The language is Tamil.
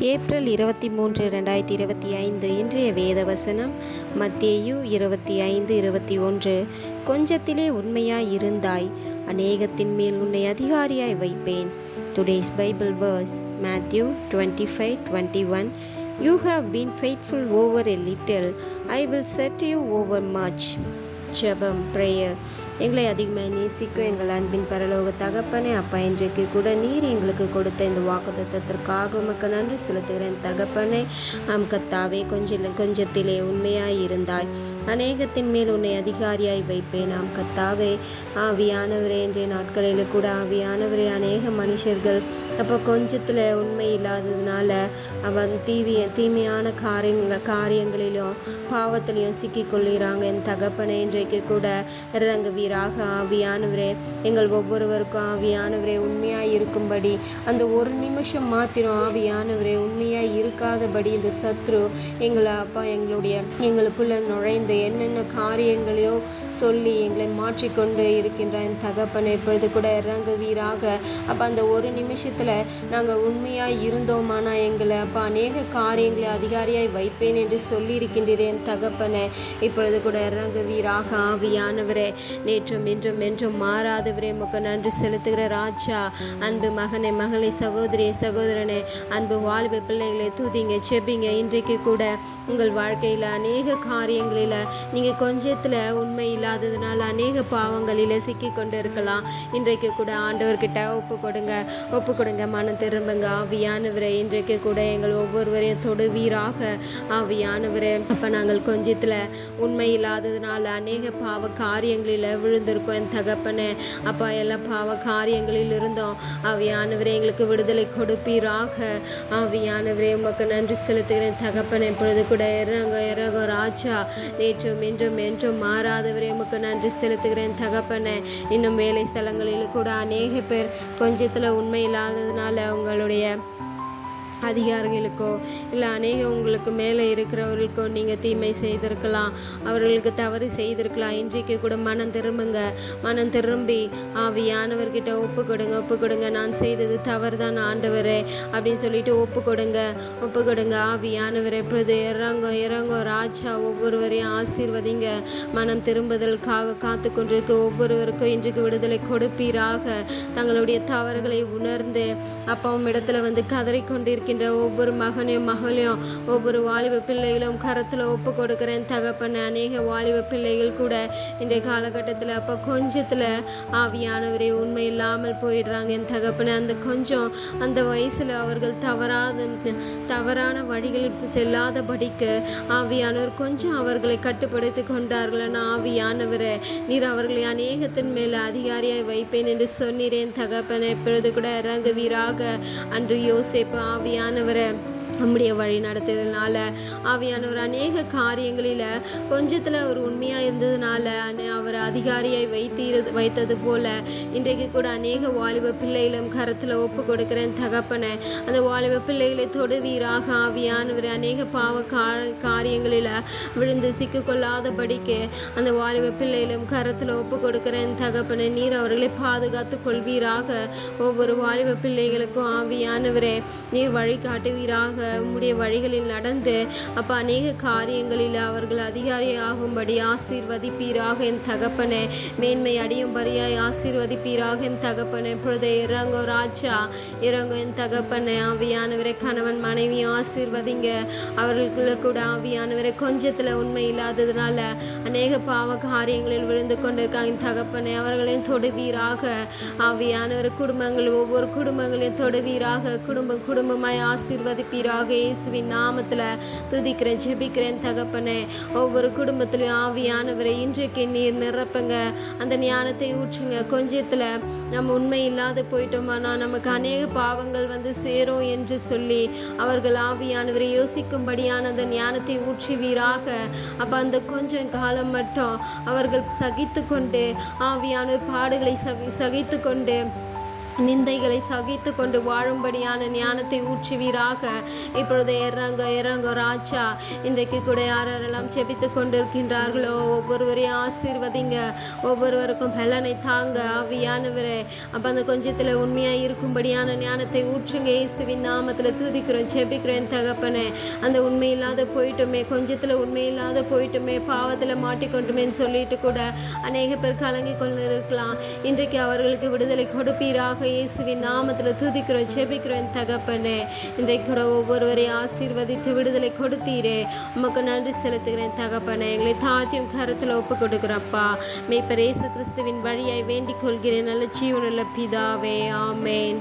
ஏப்ரல் இருபத்தி மூன்று ரெண்டாயிரத்தி இருபத்தி ஐந்து இன்றைய வேத வசனம் மத்தியு இருபத்தி ஐந்து இருபத்தி ஒன்று. கொஞ்சத்திலே உண்மையாய் இருந்தாய் அநேகத்தின் மேல் உன்னை அதிகாரியாய் வைப்பேன். Today's Bible verse Matthew twenty five twenty one you have been faithful over a little I will set you over much ஜெபம் ப்ரேயர் எங்களை அதிகமாக நேசிக்கும் எங்கள் அன்பின் பரலோக தகப்பனே அப்பா இன்றைக்கு கூட நீர் எங்களுக்கு கொடுத்த இந்த வாக்குத்தத்திற்காக உமக்கு நன்றி செலுத்துகிறேன். தகப்பனே ஆம் கத்தாவே கொஞ்சம் கொஞ்சத்திலே உண்மையாய் இருந்தாய். அநேகத்தின் மேல் உன்னை அதிகாரியாய் வைப்பேன். நாம் கத்தாவே ஆவியானவரே என்ற நாட்களில் கூட ஆவியானவரே அநேக மனுஷர்கள் அப்போ கொஞ்சத்தில் உண்மை இல்லாததுனால அவன் தீவிய தீமையான காரியங்க காரியங்களிலும் பாவத்திலையும் சிக்கிக்கொள்கிறாங்க என் தகப்பனை இன்றைக்கு கூட இறங்க வீராக ஆவியானவரே. எங்கள் ஒவ்வொருவருக்கும் ஆவியானவரே உண்மையாக இருக்கும்படி. அந்த ஒரு நிமிஷம் மாத்திரம் ஆவியானவரே உண்மையாக இருக்காதபடி இந்த சத்ரு எங்களை அப்பா எங்களுடைய எங்களுக்குள்ள நுழைந்து என்னென்ன காரியங்களையோ சொல்லி எங்களை மாற்றிக்கொண்டு இருக்கின்ற என் தகப்பனை இப்பொழுது கூட இறங்குவீராக. அப்போ அந்த ஒரு நிமிஷத்தில் நாங்கள் உண்மையாக இருந்தோமானா எங்களை? அப்போ அநேக காரியங்களை அதிகாரியாய் வைப்பேன் என்று சொல்லியிருக்கின்றேன் தகப்பனை. இப்பொழுது கூட இறங்குவீராக ஆவியானவரே. நேற்றும் இன்றும் என்றும் மாறாதவரே முக்க நன்றி செலுத்துகிற ராஜா அன்பு மகனை மகளை சகோதரி சகோதரனே அன்பு வாழ்வு பிள்ளைகளை தூதிங்க செபிங்க. இன்றைக்கு கூட உங்கள் வாழ்க்கையில் அநேக காரியங்களில் நீங்கள் கொஞ்சத்தில் உண்மை இல்லாததுனால அநேக பாவங்களில் சிக்கி கொண்டு இருக்கலாம் இன்றைக்கு கூட ஆண்டவர்கிட்ட ஒப்பு கொடுங்க. ஒப்பு கொடுங்க. மனம் திரும்புங்க. ஆவியானவரை இன்றைக்கு கூட எங்கள் ஒவ்வொருவரையும் தொடுவீராக ஆவியானவரே அப்போ நாங்கள் கொஞ்சத்தில் உண்மை இல்லாததுனால அநேக பாவ காரியங்களில் விழுந்திருக்கோம். என் தகப்பனே அப்பா எல்லா பாவ காரியங்களில் இருந்தோம் ஆவியானவரே எங்களுக்கு விடுதலை கொடுப்பீராக. ஆவியானவரே உமக்கு நன்றி செலுத்துகிறேன். தகப்பனே இப்பொழுது கூட இறங்க இறங்க ராஜா. நேற்றும் இன்றும் என்றும் மாறாதவரே உமக்கு நன்றி செலுத்துகிறேன். தகப்பனே இன்னும் வேலை ஸ்தலங்களில் கூட அநேக பேர் கொஞ்சத்தில் உண்மை இல்லாததுனால உங்களுடைய அதிகாரிகளுக்கோ இல்லை அநேக உங்களுக்கு மேலே இருக்கிறவர்களுக்கோ நீங்கள் தீமை செய்திருக்கலாம். அவர்களுக்கு தவறு செய்திருக்கலாம். இன்றைக்கு கூட மனம் திரும்புங்க. மனம் திரும்பி ஆவியானவர்கிட்ட ஒப்பு கொடுங்க ஒப்பு கொடுங்க நான் செய்தது தவறு தான் ஆண்டவரே அப்படின்னு சொல்லிட்டு ஒப்பு கொடுங்க ஒப்பு கொடுங்க ஆவியானவரே. இப்பொழுது இறங்கோ இறங்கோ ராஜா ஒவ்வொருவரையும் ஆசீர்வதிங்க. மனம் திரும்புதலுக்காக காத்து கொண்டிருக்க ஒவ்வொருவருக்கும் இன்றைக்கு விடுதலை கொடுப்பீராக. தங்களுடைய தவறுகளை உணர்ந்து அப்பாவும் இடத்துல வந்து கதறிக்கொண்டிருக்க இருக்கின்ற ஒவ்வொரு மகனையும் மகளையும் ஒவ்வொரு வாலிப பிள்ளைகளும் கரத்தில் ஒப்பு கொடுக்குறேன் தகப்பன். அநேக வாலிப பிள்ளைகள் கூட இன்றைய காலகட்டத்தில் அப்போ கொஞ்சத்தில் ஆவியானவரே உண்மை இல்லாமல் போயிடுறாங்க என் தகப்பனை. அந்த கொஞ்சம் அந்த வயசில் அவர்கள் தவறாத தவறான வழிகளில் செல்லாதபடிக்கு ஆவியானவர் கொஞ்சம் அவர்களை கட்டுப்படுத்தி கொண்டார்கள். ஆவியானவரை நீர் அவர்களை அநேகத்தின் மேல் அதிகாரியாய் வைப்பேன் என்று சொன்னீரேன் தகப்பனை. இப்பொழுது கூட இறங்குவீராக. அன்று யோசிப்பு ஆவியா ஆவியானவரை நம்முடைய வழி நடத்துறதுனால ஆவியானவர் அநேக காரியங்களில் கொஞ்சத்தில் அவர் உண்மையாக இருந்ததுனால அவர் அதிகாரியை வைத்து வைத்தது போல இன்றைக்கு கூட அநேக வாலிப பிள்ளைகளும் கரத்தில் ஒப்பு கொடுக்குறேன் தகப்பனை. அந்த வாலிப பிள்ளைகளை தொடுவீராக ஆவியானவர் அநேக பாவ காரியங்களில் விழுந்து சிக்கிக்கொள்ளாதபடிக்கு அந்த வாலிப பிள்ளைகளும் கரத்தில் ஒப்பு கொடுக்குறேன் தகப்பனை. நீர் அவர்களை பாதுகாத்து கொள்வீராக. ஒவ்வொரு வாலிப பிள்ளைகளுக்கும் ஆவியானவரே நீர் வழிகாட்டுவீராக. உம்முடைய வழிகளில் நடந்து அப்போ அநேக காரியங்களில் அவர்கள் அதிகாரியாகும்படி ஆசீர்வதிப்பீராக என் தகப்பனே. மேன்மை அடியும்படியாய் ஆசீர்வதிப்பீராக என் தகப்பனே. பொழுது இறங்கோ ராஜா. இறங்கோ என் தகப்பனே. ஆவியானவரை கணவன் மனைவி ஆசீர்வதிங்க. அவர்களுக்குள்ள கூட ஆவியானவரை கொஞ்சத்தில் உண்மை இல்லாததுனால அநேக பாவ காரியங்களில் விழுந்து கொண்டிருக்காங்க என் தகப்பனே. அவர்களையும் தொடுவீராக. ஆவியானவர் குடும்பங்கள் ஒவ்வொரு குடும்பங்களையும் தொடுவீராக. குடும்பம் குடும்பமாய் ஆசீர்வதிப்பீராக உங்களுக்காக இயேசுவின் நாமத்தில் துதிக்கிறேன் ஜெபிக்கிறேன் தகப்பனே. ஒவ்வொரு குடும்பத்திலையும் ஆவியானவரை இன்றைக்கு நீர் நிரப்புங்க. அந்த ஞானத்தை ஊற்றுங்க. கொஞ்சத்தில் நம்ம உண்மை இல்லாத போயிட்டோமானா நமக்கு அநேக பாவங்கள் வந்து சேரும் என்று சொல்லி அவர்கள் ஆவியானவரை யோசிக்கும்படியான அந்த ஞானத்தை ஊற்றுவீராக. அப்போ அந்த கொஞ்சம் காலம் மட்டும் அவர்கள் சகித்து கொண்டு ஆவியான பாடுகளை சகித்து கொண்டு நிந்தைகளை சகித்து கொண்டு வாழும்படியான ஞானத்தை ஊற்றுவீராக. இப்பொழுது இறங்க இறங்க ராஜா இன்றைக்கு கூட யாரெல்லாம் செபித்து கொண்டிருக்கின்றார்களோ? ஒவ்வொருவரையும் ஆசீர்வதிங்க. ஒவ்வொருவருக்கும் பலனை தாங்க. ஆவியானவரே அப்போ அந்த கொஞ்சத்தில் உண்மையாக இருக்கும்படியான ஞானத்தை ஊற்றுங்க. இயேசுவின் நாமத்தில் தூதிக்கிறோம் செபிக்கிறோம் தகப்பனே. அந்த உண்மை இல்லாத போயிட்டுமே கொஞ்சத்தில் உண்மை இல்லாத போயிட்டுமே பாவத்தில் மாட்டிக்கொண்டுமேன்னு சொல்லிட்டு கூட அநேக பேர் கலங்கி கொண்டு இருக்கலாம் இன்றைக்கு அவர்களுக்கு விடுதலை கொடுப்பீராக இயேசுவின் நாமத்தில் துதிக்கிறோம் ஜெபிக்கிறோம் தகப்பனே. இன்றைக்கு கூட ஒவ்வொருவரையும் ஆசீர்வதித்து விடுதலை கொடுத்தீரே. உமக்கு நன்றி செலுத்துகிறேன் தகப்பனே. எங்களை தாத்தியும் கருத்தில் ஒப்பு கொடுக்குறப்பா மெய்ப்பர் இயேசு கிறிஸ்துவின் வழியாய் வேண்டிக் கொள்கிறேன். நல்ல ஜீவனுள்ள பிதாவே ஆமேன்.